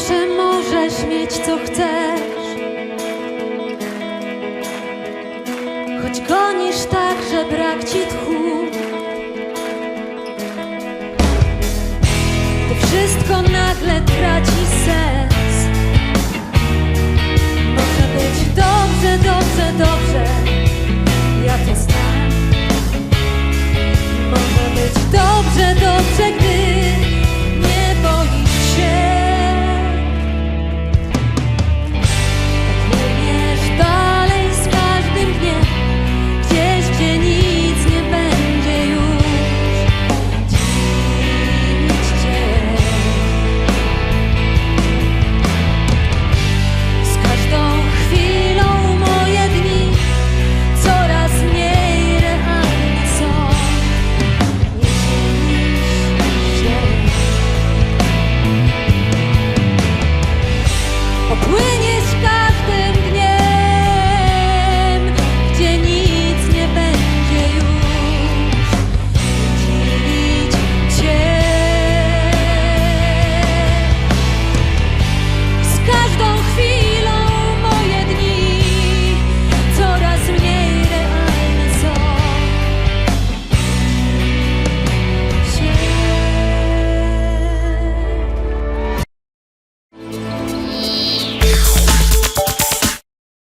zawsze możesz mieć co chcesz. Choć gonisz tak, że brak ci tchu. To wszystko nagle traci We